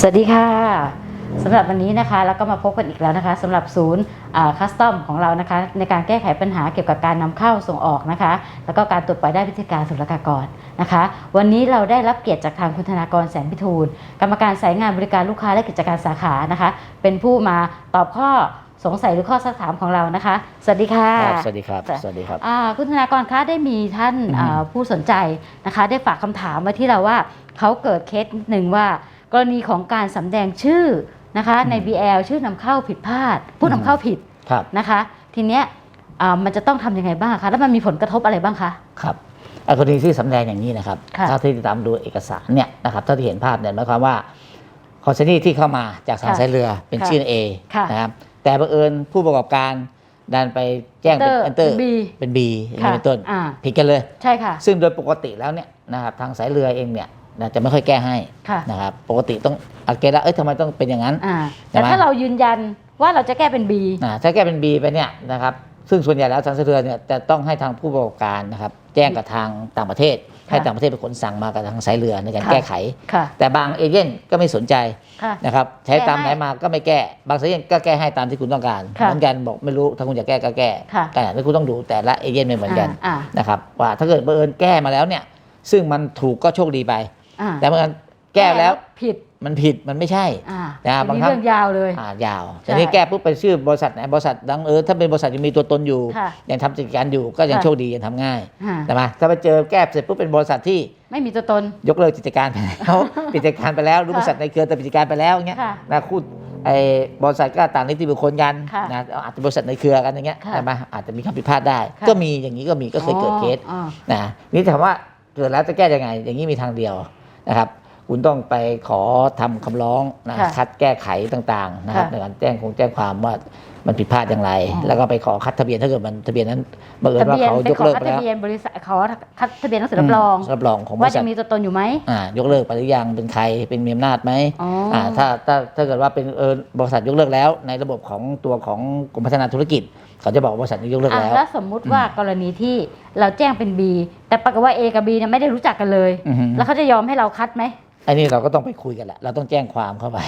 สวัสดีค่ะสำหรับวันนี้นะคะแล้วก็มาพบกันอีกแล้วนะคะสำหรับศูนย์คัสตอมของเรานะคะ ในการแก้ไขปัญหาเกี่ยวกับการนำเข้าส่งออกนะคะ แล้วก็การตรวจปล่อยได้วิธีการศุลกากรนะคะ วันนี้เราได้รับเกียรติจากทางคุณธนากรแสนพิทูลกรรมการสายงานบริการลูกค้าและกิจการสาขานะคะ เป็นผู้มาตอบข้อสงสัยหรือข้อสักถามของเรานะคะ สวัสดีค่ะครับ สวัสดีครับจ้ะสวัสดีครับอ่าคุณธนากรคะได้มีท่านอืมอ่าผู้สนใจนะคะ ได้ฝากคำถามมาที่เราว่าเขาเกิดเคสหนึ่งว่า กรณีของการสำแดงชื่อนะคะใน BL ชื่อนำเข้าผิดพลาด ผู้นำเข้าผิดครับนะคะ ทีเนี้ยอ่ามันจะต้องทำยังไงบ้างคะแล้วมันมีผลกระทบอะไรบ้างคะครับอะกรณีที่สำแดงอย่างนี้นะครับค่ะถ้าที่ติดตามดูเอกสารเนี่ยนะครับถ้าที่เห็นภาพเนี่ยหมายความว่าคอนเซนี่ที่เข้ามาจากทางค่ะสายเรือเป็นค่ะชื่อ A ค่ะนะครับแต่บังเอิญผู้ประกอบการดันไปแจ้งเป็น Enter enter เป็น B เป็น B อย่างนี้ค่ะเป็นต้นอ่าผิดกันเลยใช่ค่ะซึ่งโดยปกติแล้วเนี่ยนะครับทางสายเรือเองเนี่ย นะจะไม่ค่อยแก้ให้ค่ะนะครับปกติต้องอาเกละเอ้ยทำไมต้องเป็นอย่างนั้น อ่าใช่แต่ไหมถ้าเรายืนยันว่าเราจะแก้เป็น B นะถ้าแก้เป็น B ไปเนี่ยนะครับซึ่งส่วนใหญ่แล้วทางสายเรือเนี่ยจะต้องให้ทางผู้ประกอบการนะครับแจ้งกับทางต่างประเทศค่ะให้ต่างประเทศเป็นคนสั่งมากับทางสายเรือในการค่ะแก้ไขค่ะแต่บางเอเย่นก็ไม่สนใจค่ะนะครับใช้ตามแก้ไหนให้มาก็ไม่แก้ บางสายเอเย่นก็แก้ให้ตามที่คุณต้องการค่ะเหมือนกันบอกไม่รู้ถ้าคุณจะแก้ก็แก้ค่ะแต่แล้วคุณต้องดูแต่ละเอเย่นไม่เหมือนกันอ่านะครับว่าถ้าเกิดบังเอิญแก้มาแล้วเนี่ยซึ่งมันถูกก็โชคดีไป อ่า แต่เมื่อญแก้แล้วผิดมันผิดมันไม่ใช่ อ่านะอันบางนี้ครั้ง เรื่องยาวเลย อ่ายาวใช่แต่นี่แก้ปุ๊บเป็นชื่อบริษัทไหนบริษัทดังเออถ้าเป็นบริษัทยังมีตัวตนอยู่ ค่ะยังทำกิจการอยู่ก็ยังค่ะ โชคดียังทำง่ายอ่าใช่ไหมถ้าไปเจอแก้เสร็จปุ๊บเป็นบริษัทที่ไม่มีตัวตน ยกเลิกกิจการไปแล้วปิดกิจการไปแล้วหรือค่ะบริษัทในเครือแต่ปิดกิจการไปแล้วอย่างเงี้ยค่ะนะคู่ไอ้บริษัทก็ต่างนิติบุคคลกันค่ะนะอาจจะบริษัทในเครือกันอย่างเงี้ยค่ะใช่ไหมอาจจะมีความผิดพลาดได้ ค่ะ ก็มีอย่างนี้ก็มีก็เคยเกิดเคสอ๋อนะนี่ถามว่าเกิดแล้วจะแก้ยังไง อย่างนี้มีทางเดียว นะครับคุณต้องไปขอทำคำร้องนะค่ะคัดแก้ไขต่างๆนะครับค่ะในการแจ้งคงแจ้งความว่ามันผิดพลาดอย่างไร อ๋อ แล้วก็ไปขอคัดทะเบียนถ้าเกิดมันทะเบียนนั้นบังเอิญทะว่าเบียนเขาไปยกขอเลิกคัดไปแล้ทะวเบียนบริษัทขอคัดทะเบียนหนังสือรับรอง มรับรองของบว่าริษัจะทมีตัวตนอยู่ไหมอ่ายกเลิกไปหรือยังเป็นใครเป็นมีอำนาจไหมอ๋ออ่าถ้าถ้าถ้าเกิดว่าเป็นเออบริษัทยกเลิกแล้ว ในระบบของตัวของกรมพัฒนาธุรกิจ เขาจะบอกว่าบริษัทนี้ยกเลิกอะแล้ว แล้วสมมุติว่ากรณีที่เราแจ้งเป็น B แต่ปรากฏว่า A กับ B เนี่ยไม่ได้รู้จักกันเลย อือฮึ แล้วเขาจะยอมให้เราคัดไหมอันนี้เราก็ต้องไปคุยกันแหละเราต้องแจ้งความเข้าไป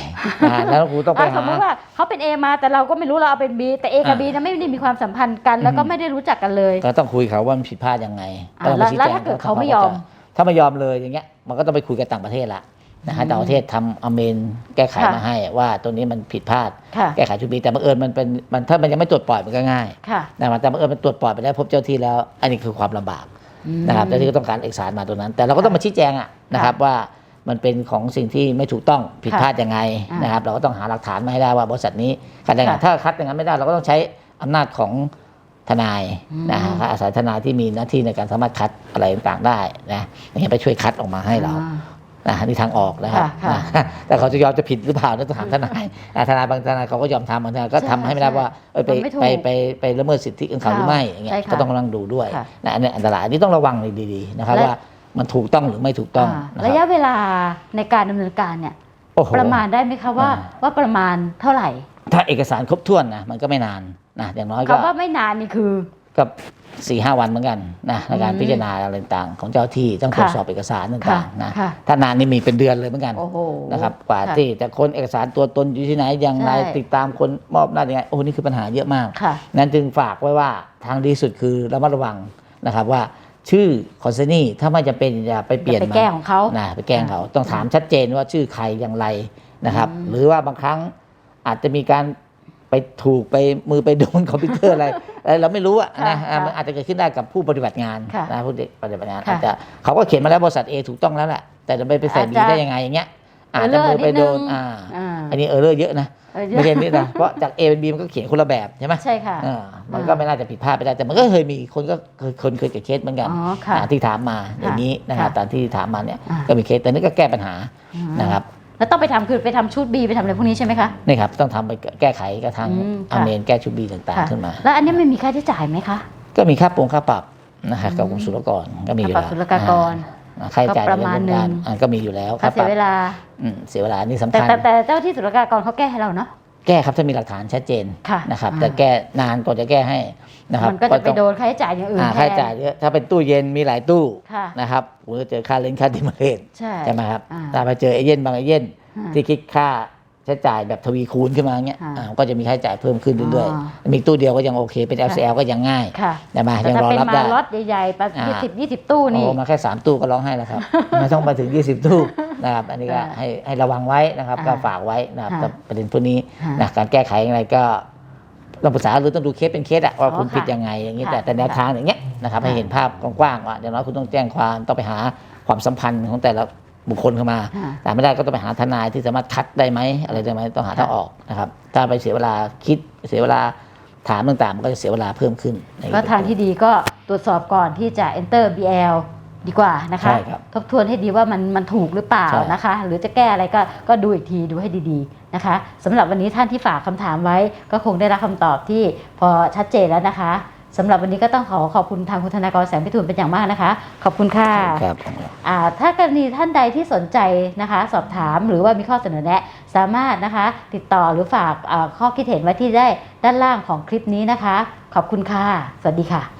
อ่าแล้วครูต้องไปอะสหามมติว่าเขาเป็น A มาแต่เราก็ไม่รู้เราเอาเป็น B แต่ A กับ B อ่าเนี่ยไม่ได้มีความสัมพันธ์กัน แล้วก็อืม ไม่ได้รู้จักกันเลย ก็ต้องคุยเขาว่ามันผิดพลาดยังไงอ่าก็ต้องไปชี้แล้วแจงถ้าเกิดเขาไม่ยอม ถ้าไม่ยอมเลยอย่างเงี้ยมันก็ต้องไปคุยกับต่างประเทศละ นะฮะอืมต่างประเทศทำอเมนแก้ไขค่ะมาให้ว่าตัวนี้มันผิดพลาดค่ะแก้ไขชุดนี้แต่บังเอิญมันเป็นมันถ้ามันยังไม่ตรวจปล่อยมันก็ง่ายค่ะนะแต่บังเอิญมันตรวจปล่อยไปแล้วพบเจ้าที่แล้ว อันนี้คือความลำบากนะครับเจ้าหน้าที่ก็ต้องการเอกสารมาตัวนั้น แต่เราก็ต้องมาชี้แจงอะนะครับว่ามันเป็นของสิ่งที่ไม่ถูกต้องผิดพลาดยังไงอ่านนะครับเราก็ต้องหาหลักฐานมาให้ได้ว่าบริษัทนี้คัดยังไงค่ะถ้าคัดอย่างนั้นไม่ได้เราก็ต้องใช้อำนาจของทนายอืมนะฮะอาศัยทนายที่มีหน้าที่ในการสามารถคัดอะไรต่างๆได้นะอย่างเงี้ยไปช่วยคัดออกมาให้เราอ่า นะนี่ทางออกนะครับค่ะนะแต่เขาจะยอมจะผิดหรือเปล่านั่นต้องถามทนายอะทนายบางทนายเขาก็ยอมทำบางทนายก็ใช่ทำให้ไม่ได้ว่าเอ้ยไปมันไม่ถูกไปไปไปละเมิดสิทธิของเขาหรือไม่อย่างเงี้ยใช่ค่ะก็ต้องกำลังดูด้วยค่ะนะอันนี้อันตรายอันนี้ต้องระวังดีๆนะครับและว่ามันถูกต้องหรือไม่ถูกต้องอ่านะคระรับยะเวลาในการดำเนินการเนี่ยโอ้โหประมาณได้ไหมคะว่าอ่าว่าประมาณเท่าไหร่ ถ้าเอกสารครบถ้วนนะมันก็ไม่นานนะอย่างน้อยก็คำว่าไม่นานนี่คือกับ สี่ห้าวันเหมือนกันนะในการอืมพิจารณาอะไรต่างๆ ของเจ้าที่ต้องตรวจสอบเอกสารค่ะต่างๆนะค่ะถ้านานนี่มีเป็นเดือนเลยเหมือนกันโอ้โหนะครับกว่าค่ะที่แต่คนเอกสารตัวตนอยู่ที่ไหนอย่างไรใช่ติดตามคนมอบหน้าจยังไงโอ้นี่คือปัญหาเยอะมากค่ะนั้นจึงฝากไว้ว่าทางดีสุดคือระมัดระวังนะครับว่าชื่อคอนเซนี่ถ้าไม่จำเป็นอย่าไปเปลี่ยนไปมาแก้ของเขานะไปแกล้งเขาต้องถามชัดเจนว่าชื่อใครอย่างไรนะครับอืมหรือว่าบางครั้งอาจจะมีการ ไปถูกไปมือไปโดนคอมพิวเตอร์อะไรอะไรเราไม่รู้อะนะอะมันอาจจะเกิดขึ้นได้กับผู้ปฏิบัติงานค่ะนะผู้ปฏิบัติงานค่ะอาจจะเขาก็เขียนมาแล้วบริษัท A ถูกต้องแล้วแหละแต่จะไปไปใส่อาจ B จะได้ยังไงอย่างเงี้ยอาจจะ error มือไปโดนนิดนึงอ่าอ่าอันนี้เออร์เลอร์เยอะนะเออไม่ใช่นิดนะเพราะจาก A เป็น B มันก็เขียนคนละแบบใช่ไหมใช่ค่ะอ่ามันก็ไม่น่าจะผิดพลาดไปได้แต่มันก็เคยมีคนก็เคยคนเคยเกิดเคสเหมือนกันอ๋อค่ะอ่าที่ถามมาอย่างนี้นะครับค่ะตามที่ถามมาเนี่ยอ่าก็มีเคสแต่นี่ก็แก้ปัญหาอืมนะครับ แล้วต้องไปทำคือไปทำชุด B ไปทำอะไรพวกนี้ใช่ไหมคะ นี่ครับต้องทำไปแก้ไขกับทางอืมอค่ะเมนแก้ชุบีต่างค่ะ ๆ ขึ้นมา แล้วอันนี้ไม่มีค่าใช้จ่ายไหมคะ ก็มีค่าปรงค่าปรับนะครับอืมกับกรมศุลกากรก็มีอยู่ค่าปรับแล้วศุลกากรอ่าค่าใช้จ่ายก็ประมาณในเองกหนึ่งอ่าก็มีอยู่แล้วค่าเสียเวลา อืมเสียเวลานี่สำแต่คัญแต่แต่เจ้าที่ศุลกากรเขาแก้ให้เราเนาะ แก้ครับถ้ามีหลักฐานชัดเจนค่ะนะครับอ่าแต่แก้นานกว่าจะแก้ให้นะครับมันก็จะไปต้องโดนค่าใช้จ่ายอย่างอื่นอ่าแทค่านใช้จ่ายเยอะถ้าเป็นตู้เย็นมีหลายตู้ค่ะนะครับคุณก็เจอค่าเลนค่าดิมาเลนใช่ใช่ไหมครับอ่าถ้าไปเจอเอเย่นบางเอเย่นฮะที่คิดค่าใช้จ่ายแบบทวีคูณขึ้นมาเงี้ยฮะอ่าก็จะมีค่าใช้จ่ายเพิ่มขึ้นเรื่อยอ๋อๆมีตู้เดียวก็ยังโอเค เป็น LCL ก็ยังง่ายค่ะได้ไหมแต่ยังถ้ารอเป็นรับมาได้ล็อตใหญ่ๆแบบอ่ายี่สิบยี่สิบตู้นี่โอ้มาแค่3ตู้ก็ร้องไห้แล้วครับไม่ต้องไปถึง20ตู้ นะครับ อันนี้ก็อ่าให้ให้ระวังไว้นะครับอ่าก็ฝากไว้นะครับค่ะกับประเด็นพวกนี้ค่ะนะการแก้ไขอย่างไรก็ต้องปรึกษาหรือต้องดูเคสเป็นเคสอะว่าอ๋อคุณค่ะผิดยังไงอย่างนี้ค่ะแต่แต่แนวทางอย่างเงี้ยนะครับค่ะให้เห็นภาพกว้างๆว่าอย่างน้อยคุณต้องแจ้งความต้องไปหาความสัมพันธ์ของแต่ละบุคคลเข้ามาค่ะแต่ไม่ได้ก็ต้องไปหาทนายที่สามารถคัดได้ไหมอะไรได้ไหมต้องหาทางออกนะครับ ถ้าไปเสียเวลาคิดเสียเวลาถามต่างๆมันก็จะเสียเวลาเพิ่มขึ้นในก็ทางที่ดีก็ตรวจสอบก่อนที่จะ enter BL ดีกว่านะคะใช่ครับทบทวนให้ดีว่ามันมันถูกหรือเปล่าใช่ นะคะ หรือจะแก้อะไรก็ก็ดูอีกทีดูให้ดีๆนะคะสำหรับวันนี้ท่านที่ฝากคำถามไว้ ก็คงได้รับคำตอบที่พอชัดเจนแล้วนะคะสำหรับวันนี้ก็ต้องขอขอบคุณทางคุณธนากรแสงพิทูลเป็นอย่างมากนะคะ ขอบคุณค่ะ ครับ อ่าถ้ากรณีท่านใดที่สนใจนะคะ สอบถามหรือว่ามีข้อเสนอแนะ สามารถนะคะ ติดต่อหรือฝากอ่าข้อคิดเห็นไว้ที่ได้ด้านล่างของคลิปนี้นะคะ ขอบคุณค่ะ สวัสดีค่ะ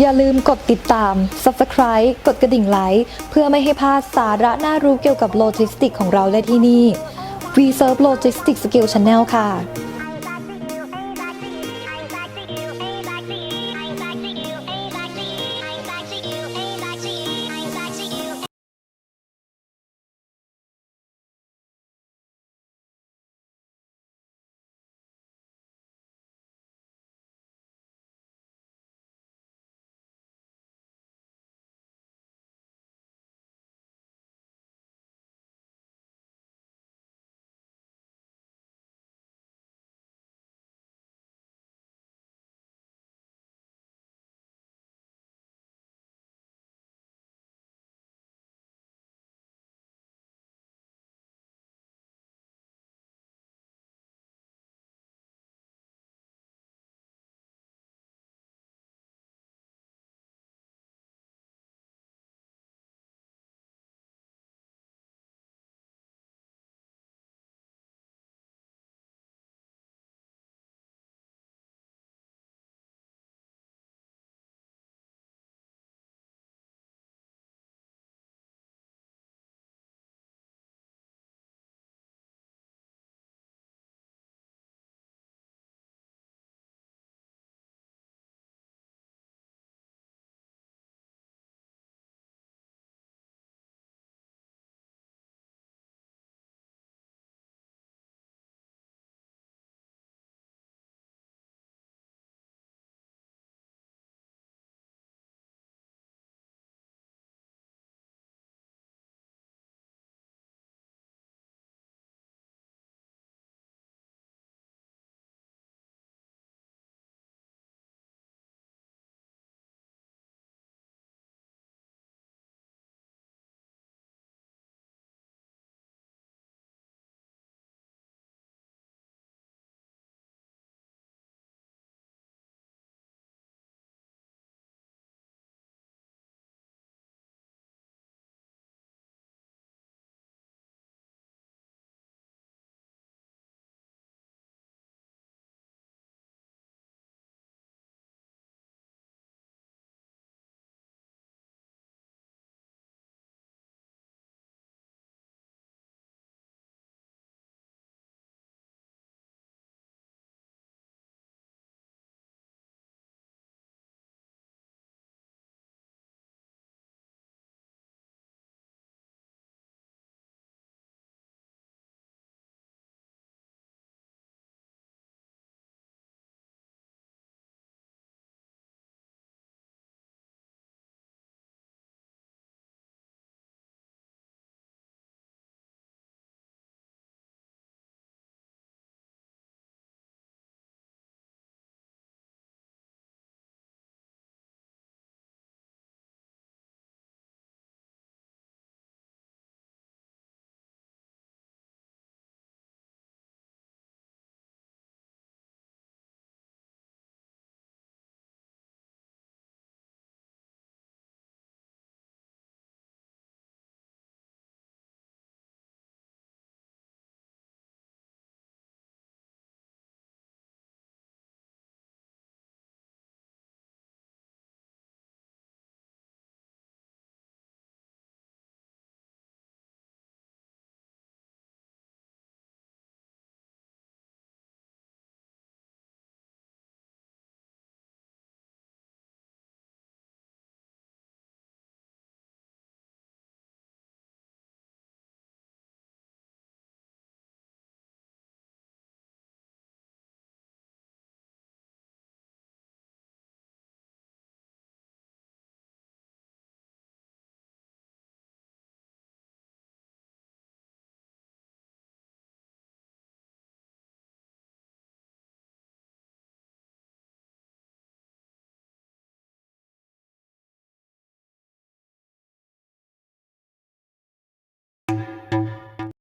อย่าลืมกดติดตาม Subscribe กดกระดิ่งไลค์เพื่อไม่ให้พลาดสาระน่ารู้เกี่ยวกับโลจิสติกของเราได้ที่นี่ We Serve Logistics Skill Channel ค่ะ